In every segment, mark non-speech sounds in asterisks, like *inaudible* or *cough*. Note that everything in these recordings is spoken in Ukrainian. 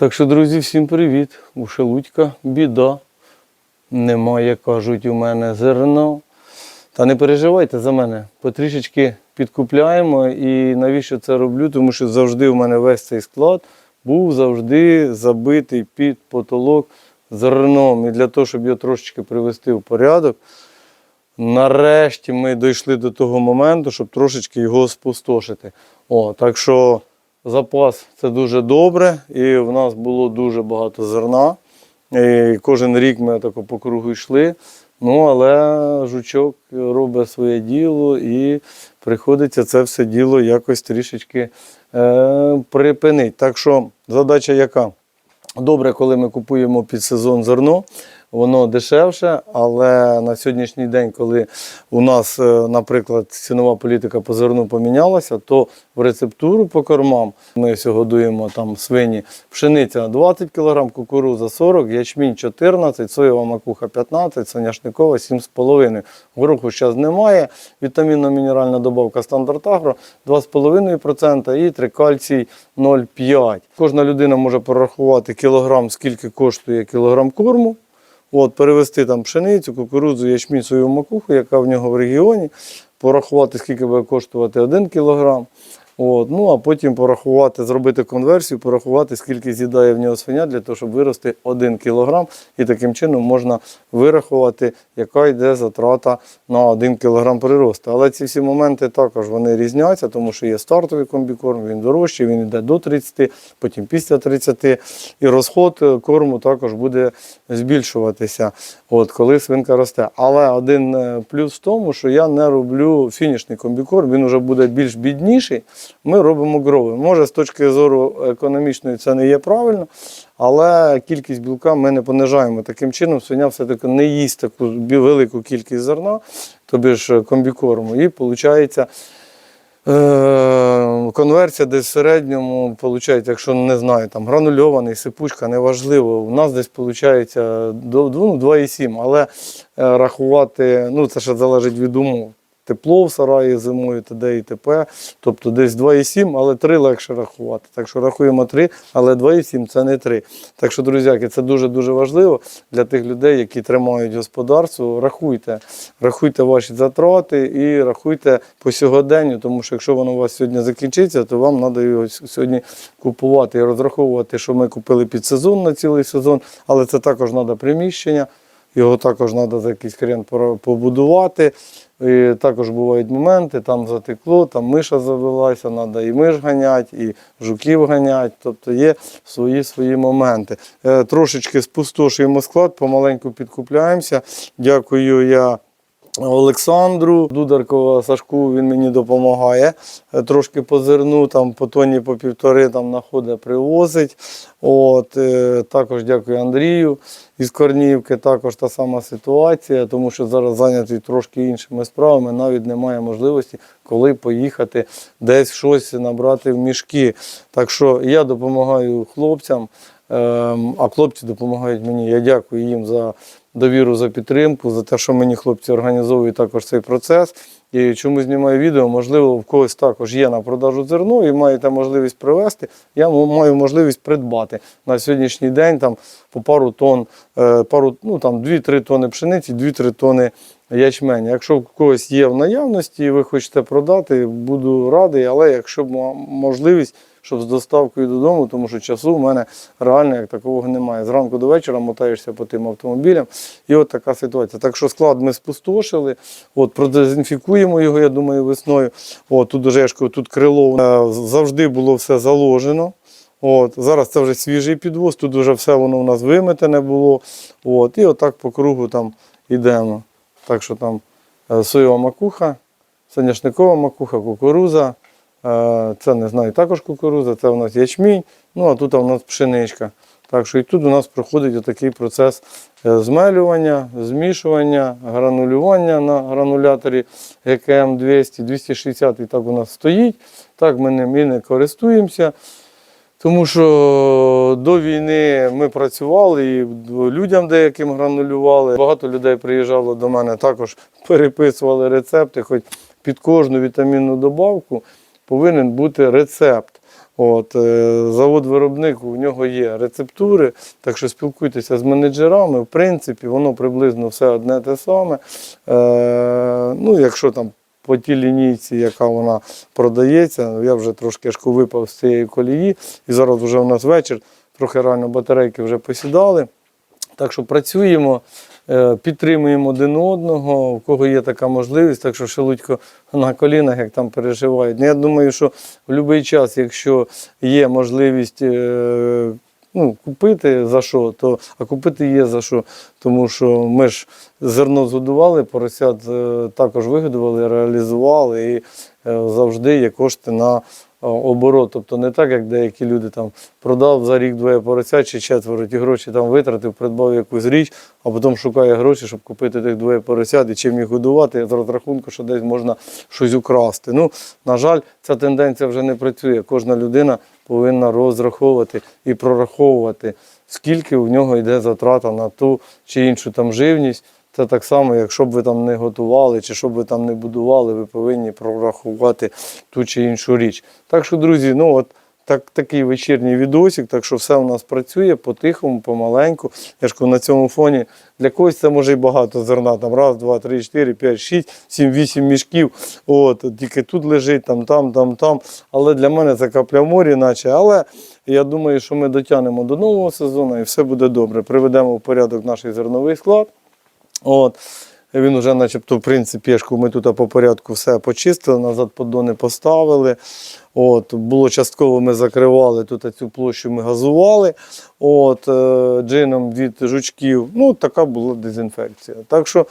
Так що, друзі, всім привіт. У Шелудька біда. Немає, кажуть, у мене зерно. Та не переживайте за мене. Потрішечки підкупляємо. І навіщо це роблю? Тому що завжди у мене весь цей склад був завжди забитий під потолок зерном. І для того, щоб його трошечки привести в порядок, нарешті ми дійшли до того моменту, щоб трошечки його спустошити. О, так що запас це дуже добре, і в нас було дуже багато зерна. І кожен рік ми так по кругу йшли. Ну, але жучок робить своє діло і приходиться це все діло якось трішечки е, припинити. Так що задача яка? Добре, коли ми купуємо під сезон зерно, воно дешевше, але на сьогоднішній день, коли у нас, е, наприклад, цінова політика по зерну помінялася, то в рецептуру по кормам ми всього годуємо там свині пшениця 20 кг, кукуруза 40, ячмінь 14, соєва макуха 15, соняшникова 7,5. Гороху зараз немає. Вітамінно-мінеральна добавка стандарт агро 2,5% і трикальцій 0,5. Кожна людина може порахувати кілограм, скільки коштує кілограм корму. От, перевести там пшеницю, кукурудзу, ячмінь, свою макуху, яка в нього в регіоні, порахувати, скільки буде коштувати 1 кілограм. От, ну, а потім порахувати, зробити конверсію, порахувати, скільки з'їдає в нього свиня для того, щоб вирости 1 кілограм. І таким чином можна вирахувати, яка йде затрата на 1 кілограм приросту. Але ці всі моменти також вони різняться, тому що є стартовий комбікорм, він дорожчий, він йде до 30, потім після 30. І розход е, корму також буде збільшуватися, от, коли свинка росте. Але один е, плюс в тому, що я не роблю фінішний комбікорм, він вже буде більш бідніший. Ми робимо грови. Може, з точки зору економічної це не є правильно, але кількість білка ми не понижаємо. Таким чином, свиня все-таки не їсть таку велику кількість зерна, тобі ж комбікорму, і виходить. Е, конверсія десь в середньому, виходить, якщо не знаю, там гранульований, сипучка, неважливо. У нас десь виходить до ну, 2,7, але е, рахувати, ну це ще залежить від умов. Тепло в сараї зимою, т.д. і т.п. Тобто десь 2,7, але 3 легше рахувати. Так що рахуємо 3, але 2,7 це не 3. Так що, друзяки, це дуже-дуже важливо для тих людей, які тримають господарство. Рахуйте, рахуйте ваші затрати і рахуйте по сьогоденню, тому що якщо воно у вас сьогодні закінчиться, то вам треба його сьогодні купувати і розраховувати, що ми купили під сезон на цілий сезон, але це також треба приміщення. Його також треба за якийсь хрен побудувати. І також бувають моменти, там затекло, там миша завелася, треба і миш ганять, і жуків ганять. Тобто є свої свої моменти. Е, трошечки спустошуємо склад, помаленьку підкупляємося. Дякую я. Олександру Дударкова Сашку він мені допомагає. Е, Трошки по зерну, там по тоні по півтори там знаходить, привозить. От, е, також дякую Андрію із Корнівки. Також та сама ситуація, тому що зараз зайнятий трошки іншими справами. Навіть немає можливості, коли поїхати десь щось набрати в мішки. Так що я допомагаю хлопцям. Ем, А хлопці допомагають мені. Я дякую їм за довіру, за підтримку, за те, що мені хлопці організовують також цей процес. І чому знімаю відео, можливо, в когось також є на продажу зерно і маєте можливість привезти. Я маю можливість придбати на сьогоднішній день там по пару тонн, е, пару, ну там 2-3 тонни пшениці, 2-3 тонни ячменя. Якщо в когось є в наявності і ви хочете продати, буду радий, але якщо б можливість, щоб з доставкою додому, тому що часу в мене реально як такового немає. Зранку до вечора мотаєшся по тим автомобілям. І от така ситуація. Так що склад ми спустошили, от продезінфікуємо його, я думаю, весною. От тут уже тут крило завжди було все заложено. От, зараз це вже свіжий підвоз, тут вже все воно у нас виметене було. От, і отак по кругу там йдемо. Так що там е, соєва макуха, соняшникова макуха, кукуруза. Це не знаю, також кукуруза, це у нас ячмінь, ну а тут у нас пшеничка. Так що і тут у нас проходить отакий процес е, змелювання, змішування, гранулювання на грануляторі ГКМ 200, 260 і так у нас стоїть. Так ми ним і не користуємося. Тому що до війни ми працювали і людям деяким гранулювали. Багато людей приїжджало до мене, також переписували рецепти, хоч під кожну вітамінну добавку повинен бути рецепт. От, е, завод-виробник, у нього є рецептури, так що спілкуйтеся з менеджерами. В принципі, воно приблизно все одне те саме. Е, ну, якщо там по тій лінійці, яка вона продається, я вже трошки шку випав з цієї колії, і зараз вже у нас вечір, трохи реально батарейки вже посідали. Так що працюємо, підтримуємо один одного, у кого є така можливість, так що шелудько на колінах, як там переживають. Ну, я думаю, що в будь-який час, якщо є можливість е, ну, купити за що, то а купити є за що. Тому що ми ж зерно згодували, поросят е, також вигодували, реалізували і е, завжди є кошти на е, оборот. Тобто не так, як деякі люди там продав за рік двоє поросят чи четверо, ті гроші там витратив, придбав якусь річ, а потім шукає гроші, щоб купити тих двоє поросят і чим їх годувати, з розрахунку, що десь можна щось украсти. Ну, на жаль, ця тенденція вже не працює. Кожна людина повинна розраховувати і прораховувати, скільки в нього йде затрата на ту чи іншу там живність. Це так само, якщо б ви там не готували, чи що б ви там не будували, ви повинні прорахувати ту чи іншу річ. Так що, друзі, ну от так, такий вечірній відосик, так що все у нас працює по-тихому, помаленьку. Я ж кажу, на цьому фоні для когось це може і багато зерна. Там раз, два, три, чотири, п'ять, шість, сім, вісім мішків. От, тільки тут лежить, там, там, там, там. Але для мене це капля в морі, наче. Але я думаю, що ми дотягнемо до нового сезону і все буде добре. Приведемо в порядок наш зерновий склад. От. Він вже, начебто, в принципі, ми тут по порядку все почистили, назад поддони поставили. От, було частково ми закривали тут цю площу, ми газували от, е, джином від жучків. Ну, така була дезінфекція. Так що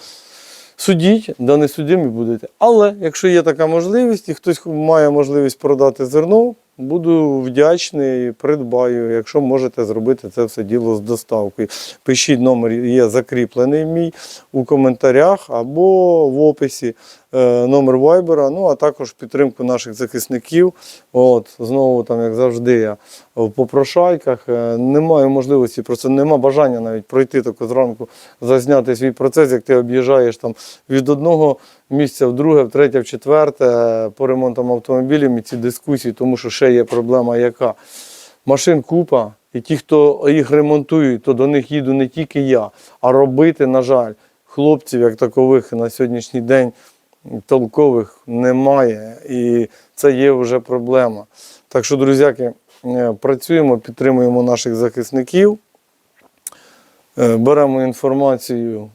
судіть, да не судимі будете. Але якщо є така можливість і хтось має можливість продати зерно, буду вдячний, придбаю, якщо можете зробити це все діло з доставкою. Пишіть номер, є закріплений мій у коментарях або в описі номер вайбера, ну а також підтримку наших захисників. От, знову, там, як завжди, я в попрошайках. Е, Немає можливості, просто нема бажання навіть пройти тако зранку, зазняти свій процес, як ти об'їжджаєш там від одного місця в друге, в третє, в четверте е, по ремонтам автомобілів і ці дискусії, тому що ще є проблема яка. Машин купа, і ті, хто їх ремонтують, то до них їду не тільки я, а робити, на жаль, хлопців як такових на сьогоднішній день толкових немає. І це є вже проблема. Так що, друзяки, е, працюємо, підтримуємо наших захисників, е, беремо інформацію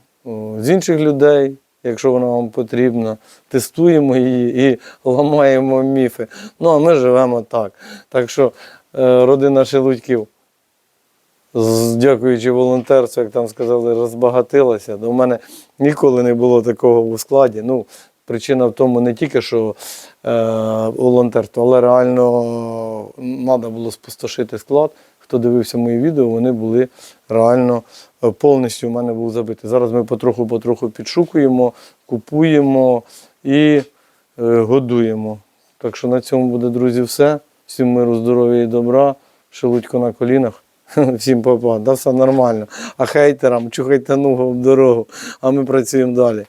з інших людей, якщо вона вам потрібна, тестуємо її і *laughs* ламаємо міфи. Ну, а ми живемо так. Так що е, родина Шелудьків, дякуючи волонтерству, як там сказали, розбагатилася. До мене ніколи не було такого у складі. Ну, причина в тому не тільки, що е, волонтерство, але реально треба було спустошити склад. Хто дивився мої відео, вони були реально е, повністю в мене був забитий. Зараз ми потроху-потроху підшукуємо, купуємо і е, годуємо. Так що на цьому буде, друзі, все. Всім миру, здоров'я і добра. Шелудько на колінах. *laughs* Всім папа, да все нормально. А хейтерам чухайте ногу в дорогу, а ми працюємо далі.